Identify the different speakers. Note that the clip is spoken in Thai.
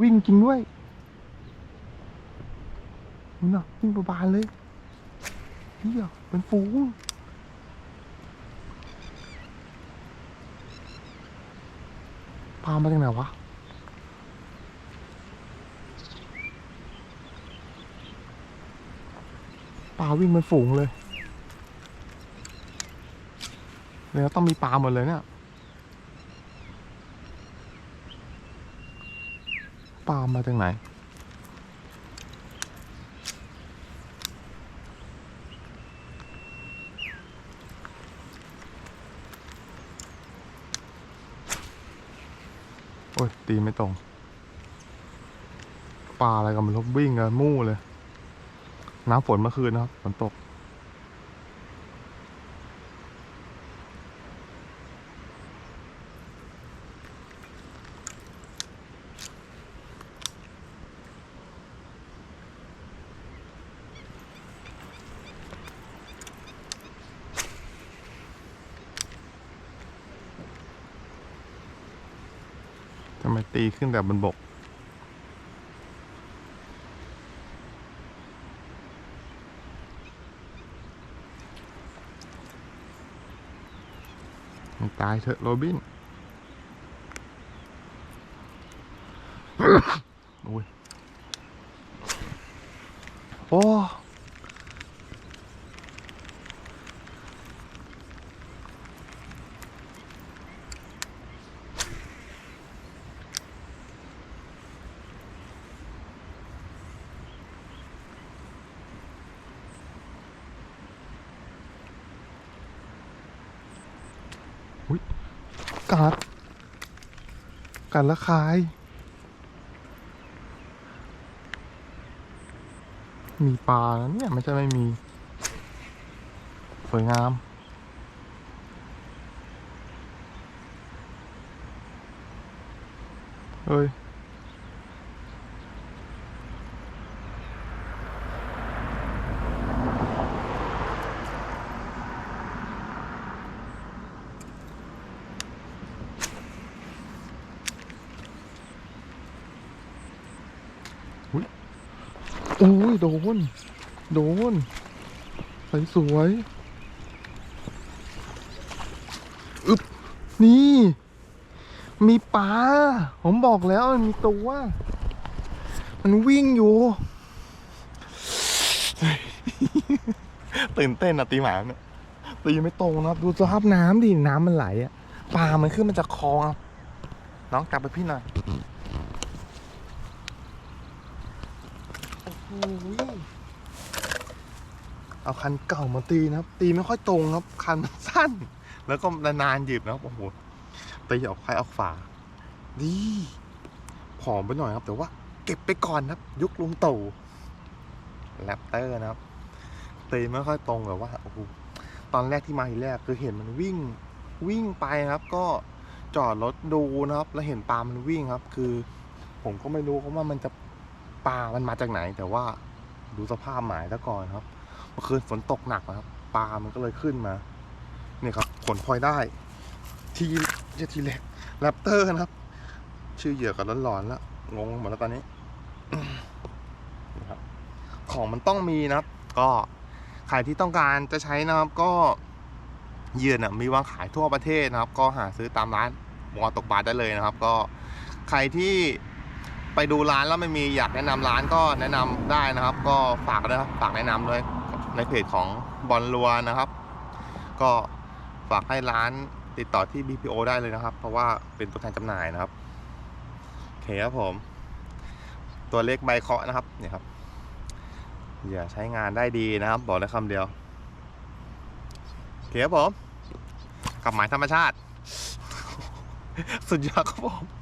Speaker 1: วิ่งจริงด้วยนี่ะวิ่งประบานเลยเฮียเป็นฝูงพามาจากไหนวะปลาวิ่งเป็นฝูงเลยเนี่ยต้องมีปลาหมดเลยเนี่ย ปลามาจากไหน โอ้ย ตีไม่ตรง ปลาอะไรกันมันลบวิ่งกันมู่เลย น้ำฝนเมื่อคืนนะครับ ฝนตก ทำไมตีขึ้นแต่บนบกให้ตายเถอะโรบินโอ้ยโอ้ กัด กัดและคาย มีปลานะเนี่ยไม่ใช่ไม่มี สวยงาม เฮ้ย โอ้ยโดน โดนใสสวยอึบนี่ มีปลา ผมบอกแล้วมันมีตัว มันวิ่งอยู่ ตื่นเต้นอะตีหมาเนี่ยตีไม่ตรงนะดูสภาพน้ำดิ น้ำมันไหลอะปลามันขึ้นมาจากคลองน้องกลับไปพี่หน่อย โอ้ย เอาคันเก่ามาตีนะครับ ตีไม่ค่อยตรงครับ คันมันสั้น แล้วก็นานๆหยิบนะครับ โอ้โหตีออกใครออกฝา ดีผอมไปหน่อยครับ แต่ว่า เก็บไปก่อนครับ ยุคลุงตู่แรปเตอร์นะครับ ตีไม่ค่อยตรงแบบว่า โอ้โห ตอนแรกที่มาทีแรกคือเห็นมันวิ่ง วิ่งไปครับ ก็จอดรถดูนะครับ แล้วเห็นปลามันวิ่งครับ คือ ผมก็ไม่รู้ว่ามันจะ ปลามันมาจากไหน แต่ว่าดูสภาพหมายซะก่อนครับเมื่อคืนฝนตกหนักนะครับปลามันก็เลยขึ้นมาเนี่ยครับผลพลอยได้ ทีจทีเล็กแรปเตอร์นะครับ ชื่อเหยื่อกับร้อนๆแล้วงงหมดแล้วตอนนี้นะครับของมันต้องมีนะครับ ก็ใครที่ต้องการจะใช้นะครับก็เหยื่อน่ะมีวางขายทั่วประเทศนะครับ ก็หาซื้อตามร้านวอตกปลาได้เลยนะครับ ก็ใครที่ ไปดูร้านแล้วไม่มีอยากแนะนำร้านก็แนะนำได้นะครับ ก็ฝากด้วยครับฝากแนะนำด้วยในเพจของบอลลัวนะครับ ก็ฝากให้ร้านติดต่อที่ BPO ได้เลยนะครับ เพราะว่าเป็นตัวแทนจำหน่ายนะครับโอเคครับผม ตัวเลขใบเคาะนะครับเนี่ยครับอย่าใช้งานได้ดีนะครับ บอกได้คำเดียวโอเคครับผมกับหมายธรรมชาติ สุดยอดครับผม